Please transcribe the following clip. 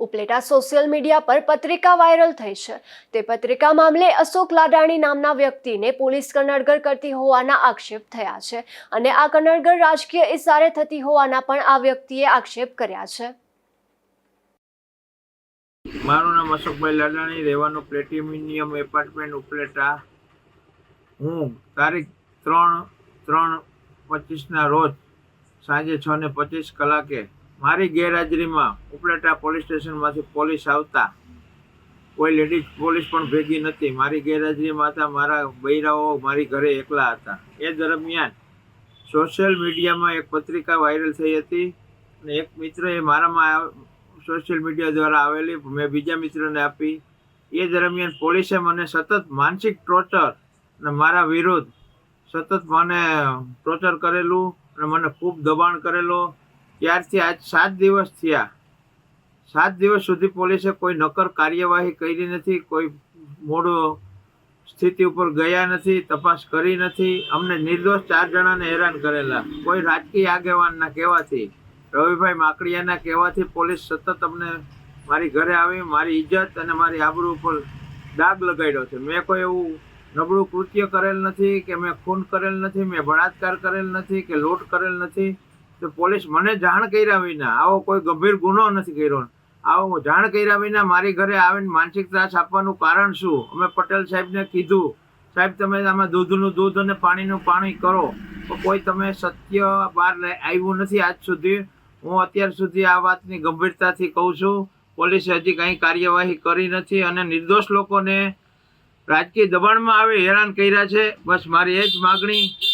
Upleta social media પર પત્રિકા viral થઈ છે. તે પત્રિકા મામલે અશોક લાડાણી નામના વ્યક્તિને પોલીસ કનડગર કરતી હોવાના આક્ષેપ થયા છે અને આ કનડગર રાજકીય ઇશારે થતી હોવાના પણ આ વ્યક્તિએ આક્ષેપ કર્યા છે. મારું નામ અશોકભાઈ લાડાણી, રહેવાનું પ્લેટિનિયમ એપાર્ટમેન્ટ ઉપલેટા. હું તારીખ ત્રણ ત્રણ પચીસના રોજ સાંજે છ ને પચીસ કલાકે મારી ગેરહાજરીમાં ઉપલેટા પોલીસ સ્ટેશનમાંથી પોલીસ આવતા કોઈ લેડીઝ પોલીસ પણ ભેગી નથી. મારી ગેરહાજરીમાં હતા, મારા બૈરાઓ મારી ઘરે એકલા હતા. એ દરમિયાન સોશિયલ મીડિયામાં એક પત્રિકા વાયરલ થઈ હતી અને એક મિત્રએ મારામાં સોશિયલ મીડિયા દ્વારા આવેલી મેં બીજા મિત્રને આપી. એ દરમિયાન પોલીસે મને સતત માનસિક ટોર્ચર અને મારા વિરુદ્ધ સતત મને ટોર્ચર કરેલું અને મને ખૂબ દબાણ કરેલો. ત્યારથી આજ સાત દિવસ થયા. સાત દિવસ સુધી પોલીસે કોઈ નકર કાર્યવાહી કરી નથી, કોઈ મોડો સ્થિતિ ઉપર ગયા નથી, તપાસ કરી નથી. અમને નિર્દોષ ચાર જણાને હેરાન કરેલા. કોઈ રાજકીય આગેવાનના કહેવાથી, રવિભાઈ માકડિયાના કહેવાથી પોલીસ સતત અમને મારી ઘરે આવી, મારી ઇજ્જત અને મારી આબરૂ ઉપર દાગ લગાડ્યો છે. મેં કોઈ એવું નબળું કૃત્ય કરેલ નથી કે મેં ખૂન કરેલ નથી, મેં બળાત્કાર કરેલ નથી કે લૂંટ કરેલ નથી. તો પોલીસ મને જાણ કર્યા વિના, આવો કોઈ ગંભીર ગુનો નથી કર્યો. આવો જાણ કર્યા વિના મારી ઘરે આવીને માનસિક ત્રાસ આપવાનું કારણ શું? અમે પટેલ સાહેબને કીધું, સાહેબ, તમે આમાં દૂધનું દૂધ અને પાણીનું પાણી કરો. તો કોઈ તમે સત્ય બહાર આવ્યું નથી આજ સુધી. હું અત્યાર સુધી આ વાતની ગંભીરતાથી કહું છું, પોલીસે હજી કંઈ કાર્યવાહી કરી નથી અને નિર્દોષ લોકોને રાજકીય દબાણમાં આવે હેરાન કર્યા છે. બસ મારી એ જ માગણી.